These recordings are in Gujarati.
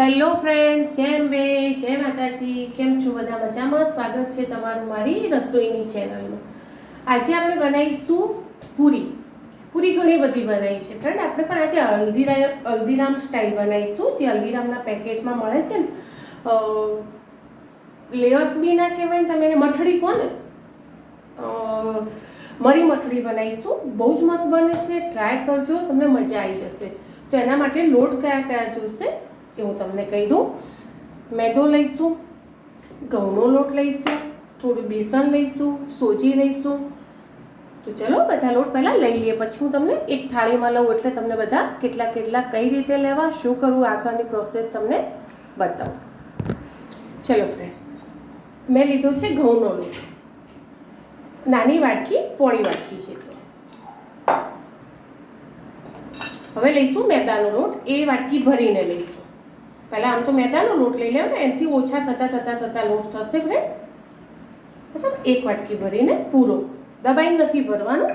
હેલો ફ્રેન્ડ્સ જેમ બે જય માતાજી. કેમ છો બધા મજામાં? સ્વાગત છે તમારું મારી રસોઈની ચેનલમાં આજે આપણે બનાવીશું પૂરી. પૂરી ઘણી બધી બનાવી છે. ફ્રેન્ડ, આપણે પણ આજે હલ્દીરા હલ્દીરામ સ્ટાઇલ બનાવીશું, જે હલ્દીરામના પેકેટમાં મળે છે ને. લેયર્સ બી ના કહેવાય ને તમે એને મઠડી કહો ને. મરી મઠડી બનાવીશું. બહુ જ મસ્ત બને છે. ટ્રાય કરજો, તમને મજા આવી જશે. તો એના માટે લોટ કયા કયા જોઈશે એ હું તમને કહી દઉં, મેદો લઈશું, ઘઉંનો લોટ લઈશું, થોડું બેસન લઈશું, સોજી લઈશું. તો ચલો, બધા લોટ પહેલાં લઈ લઈએ. પછી હું તમને એક થાળીમાં લઉં એટલે તમને બધા કેટલા કેટલા કઈ રીતે લેવા, શું કરવું આગળની પ્રોસેસ તમને બતાવું. ચલો ફ્રેન્ડ મેં લીધો છે ઘઉંનો લોટ. નાની વાટકી, પોણી વાટકી છે. હવે લઈશું મેદાનો લોટ. એ વાટકી ભરીને લઈશું. પહેલાં આમ તો મેદાનો લોટ લઈ લેવો ને એનાથી ઓછા થતાં થતાં થતાં લોટ થશે ફ્રેન્ડ બરાબર? એક વાટકી ભરીને પૂરો. દબાઈ નથી ભરવાનો.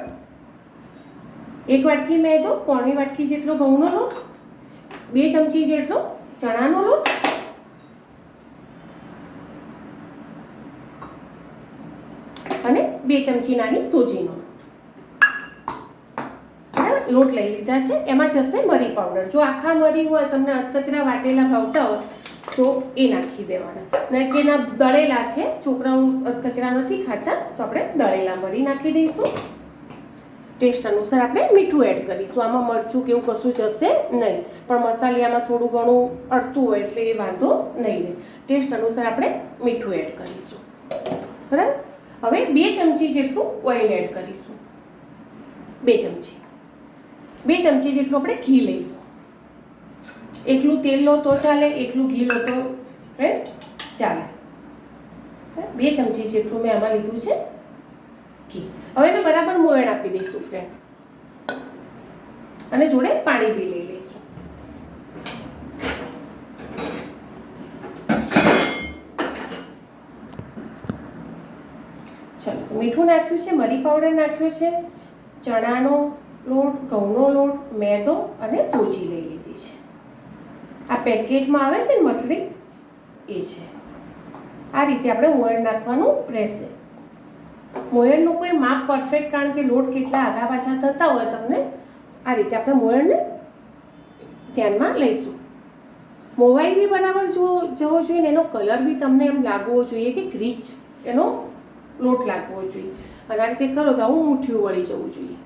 એક વાટકી મેદો પોણી વાટકી જેટલો ઘઉંનો લોટ, બે ચમચી જેટલો ચણાનો લોટ. અને બે ચમચી નાની સોજીનો લોટ લઈ લીધા છે, એમાં જશે મરી પાવડર જો આખા મરી હોય, તમને અધકચરા વાટેલા ભાવતા હોય, તો એ નાખી દેવાના. ને કે ના દળેલા છે, છોકરાઓ અધકચરા નથી ખાતા, તો આપણે દળેલા મરી નાખી દઈશું. ટેસ્ટ અનુસાર આપણે મીઠું એડ કરીશું. આમાં મરચું કે એવું કશું જશે નહીં. પણ મસાલિયામાં થોડું ઘણું અડતું હોય એટલે એ વાંધો નહીં ટેસ્ટ અનુસાર આપણે મીઠું એડ કરીશું. બરાબર? હવે બે ચમચી જેટલું ઓઇલ એડ કરીશું. બે ચમચી. બે ચમચી જેટલું આપણે ઘી લઈશું. એકલું તેલ લો તો ચાલે, એકલું ઘી લો તો ચાલે. બે ચમચી જેટલું મેં આમાં લીધું છે ઘી. હવે એને બરાબર મોયણ આપી દઈશું ફ્રેન્ડ અને જોડે પાણી બી લઈ લઈશું. ચલો મીઠું નાખ્યું છે, મરી પાવડર નાખ્યો છે, ચણાનો લોટ, ઘઉંનો લોટ, મેદો અને સોજી લઈ લીધી છે. આ પેકેટમાં આવે છે ને મઠડી એ છે. આ રીતે આપણે મોયણ નાખવાનું રહેશે. મોયણનું કોઈ માપ પરફેક્ટ કારણ કે લોટ કેટલા આગા પાછા થતા હોય તમને, આ રીતે આપણે મોયણને ધ્યાનમાં લઈશું. મોબાઈલ બી બરાબર જો, જવો જોઈએ ને એનો કલર બી તમને એમ લાગવો જોઈએ કે ગ્રીચ એનો લોટ લાગવો જોઈએ. અને આ રીતે કરો તો આવું મુઠ્ઠીઓ વળી જવું જોઈએ.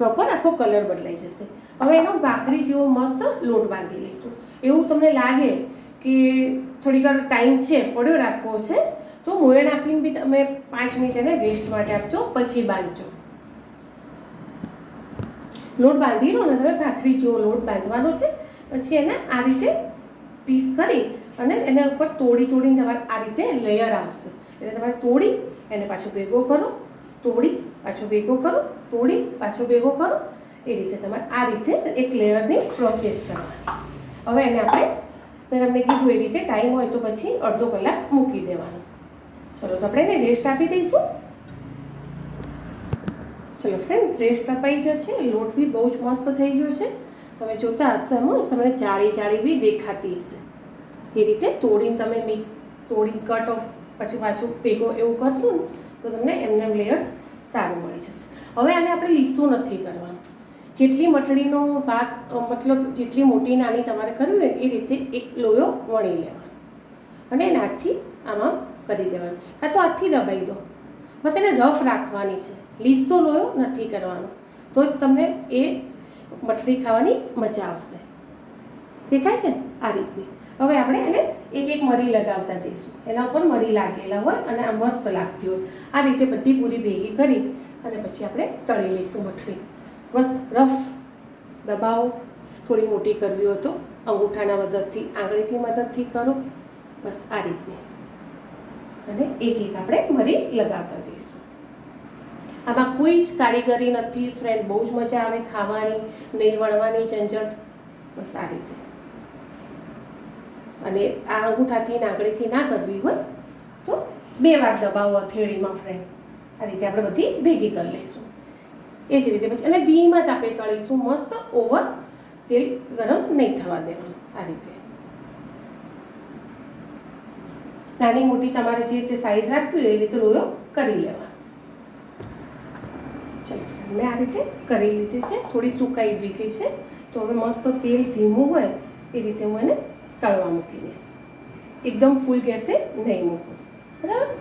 પ્રોપર આખો કલર બદલાઈ જશે. હવે એનો ભાખરી જેવો મસ્ત લોટ બાંધી લઈશું. એવું તમને લાગે કે થોડીક વાર ટાઈમ છે, પડ્યો રાખવો છે, તો મોયણ આપીને બી તમે પાંચ મિનિટ એને રેસ્ટ માટે આપજો, પછી બાંધજો. લોટ બાંધી લો ને, તમે ભાખરી જેવો લોટ બાંધવાનો છે, પછી એને આ રીતે પીસ કરી અને એના ઉપર તોડી તોડીને તમારે આ રીતે લેયર આવશે. એટલે તમારે તોડી એને પાછું ભેગો કરો. તોડી પાછો ભેગો કરો, તોડી પાછો ભેગો કરો. એ રીતે તમારે આ રીતે એક લેયરની પ્રોસેસ કરવાની હવે એને આપણે, મેં તમને કીધું એ રીતે ટાઈમ હોય તો પછી અડધો કલાક મૂકી દેવાનો. ચલો, તો આપણે એને રેસ્ટ આપી દઈશું. ચલો ફ્રેન્ડ રેસ્ટ અપાઈ ગયો છે. લોટ બી બહુ જ મસ્ત થઈ ગયો છે. તમે જોતા હશો એમાં, તમને જાળી જાળી બી દેખાતી હશે. એ રીતે તોડીને તમે મિક્સ તોડીને કટ ઓફ પછી પાછું ભેગો એવું કરશું ને તો તમને એમને એમ લેયર સારું મળી જશે. હવે આને આપણે લીસું નથી કરવાનું. જેટલી મઠડીનો ભાગ મતલબ જેટલી મોટી નાની તમારે કરવી હોય એ રીતે એક લોયો વણી લેવાનો. અને એને હાથથી આમાં કરી દેવાનું. કાં તો હાથથી દબાઈ દો. બસ એને રફ રાખવાની છે. લીસો લોયો નથી કરવાનો. તો જ તમને એ મઠડી ખાવાની મજા આવશે. દેખાય છે? આ રીતની. હવે આપણે એને એક એક મરી લગાવતા જઈશું. એના ઉપર મરી લાગેલા હોય અને આ મસ્ત લાગતી હોય. આ રીતે બધી પૂરી ભેગી કરી અને પછી આપણે તળી લઈશું મઠડી બસ રફ દબાવો. થોડી મોટી કરવી હોય તો અંગૂઠાના મદદથી, આંગળીથી મદદથી કરો. બસ આ રીતની. અને એક એક આપણે મરી લગાવતા જઈશું. આમાં કોઈ જ કારીગરી નથી ફ્રેન્ડ બહુ જ મજા આવે ખાવાની, નહીં વણવાની, ઝંઝટ. બસ આ રીતે. અને આ અંગૂઠાથી નાગળીથી ના કરવી હોય તો બે વાર દબાવો અથેળીમાં ફ્રેન્ડ આ રીતે આપણે બધી ભેગી કરી લઈશું. એ જ રીતે પછી અને ધીમા તાપે તળીશું, મસ્ત ઓવર તેલ ગરમ નહીં થવા દેવાનું આ રીતે. નાની મોટી તમારે જે રીતે સાઈઝ રાખવી હોય એ રીતે લોયો કરી લેવાનો. ચલો, મેં આ રીતે કરી લીધી છે, થોડી સુકાઈ ગઈ છે, તો હવે મસ્ત તેલ ધીમું હોય એ રીતે હું એને તળવા મૂકી દઈશ. એકદમ ફૂલ ગેસે નહીં મૂકવું બરાબર?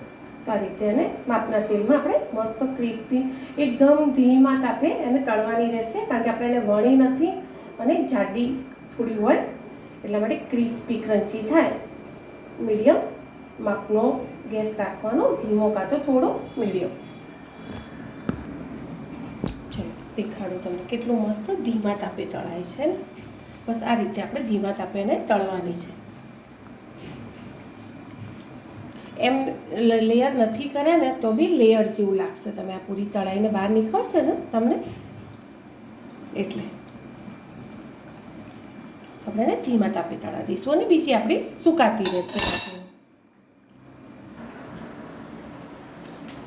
તો આ રીતે એને માપના તેલમાં આપણે મસ્ત ક્રિસ્પી એકદમ ધીમા તાપે એને તળવાની રહેશે, કારણ કે આપણે એને વણી નથી અને જાડી થોડી હોય, એટલા માટે ક્રિસ્પી ક્રન્ચી થાય. મીડિયમ માપનો ગેસ રાખવાનો, ધીમો કાં તો થોડો મીડિયમ. ચલો, દેખાડું તમને કેટલું મસ્ત ધીમા તાપે તળાય છે ને. બસ આ રીતે આપણે ધીમા તાપે એને તળવાની છે. એમ લેયર નથી કર્યા ને તો બી લેયર જેવું લાગશે. તમે આ પૂરી તળાઈને બહાર નીકળશે ને તમને એટલે. આપણે એને ધીમા તાપે તળા દઈશું અને બીજી આપણી સુકાતી રહેશે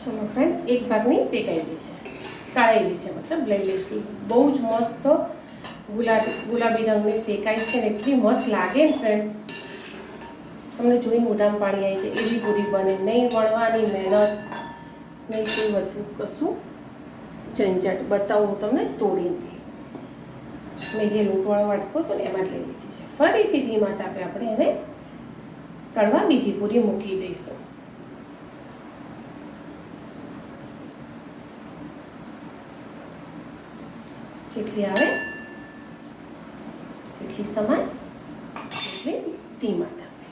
ચલો ફ્રેન્ડ એક ભાગની શેકાયેલી છે. તળાયેલી છે, મતલબ લઈ લઈશું બહુ જ મસ્ત ગુલાબી ગુલાબી રંગની શેકાય છે ને એટલી મસ્ત લાગે ને ફ્રેન્ડ તમને જોઈને મોઢામાં પાણી આવી છે એવી પૂરી બને. નહીં વણવાની મહેનત. નહીં કોઈ વધુ કશું? ઝંઝટ. બતાવું તમને તોડીને. મેં જે લૂંટવાળો વાટકો હતો ને એમાં જ લઈ લીધી છે. ફરીથી ધીમા તાપે આપણે એને તળવા બીજી પૂરી મૂકી દઈશું. જેટલી આવે સમાય એટલી ધીમા તાપે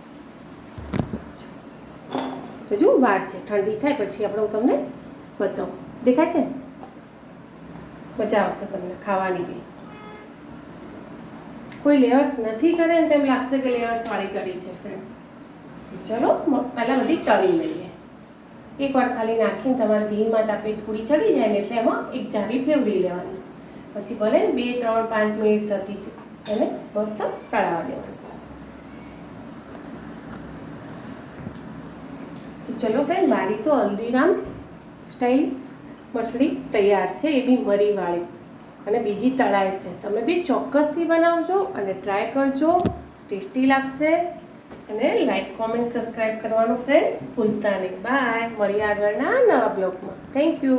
હજુ વાર છે, ઠંડી થાય પછી આપણે હું તમને બતાવું. દેખાય છે ને? મજા આવશે તમને ખાવાની બી. કોઈ લેયર્સ નથી કરે ને તેમ લાગશે કે લેયર્સ વાળી કરી છે ફ્રેન્ડ ચલો પહેલાં બધી તળી લઈએ. એકવાર ખાલી નાખીને તમારે ધીમા તાપે થોડી ચડી જાય ને એટલે એમાં એક જારી ફેવરી લેવાની. પછી ભલે ને બે, ત્રણ, પાંચ મિનિટ થતી એને મસ્ત તળાવા દેવાનું તો ચલો ફ્રેન્ડ મારી તો હલ્દીરામ સ્ટાઈલ મઠડી તૈયાર છે, એ બી મરીવાળી. અને બીજી તળાય છે. તમે બી ચોક્કસથી બનાવજો અને ટ્રાય કરજો. ટેસ્ટી લાગશે. અને લાઈક કોમેન્ટ સબસ્ક્રાઈબ કરવાનું ફ્રેન્ડ ભૂલતા નહીં. બાય મળીએ આગળના નવા બ્લોગમાં થેન્ક યુ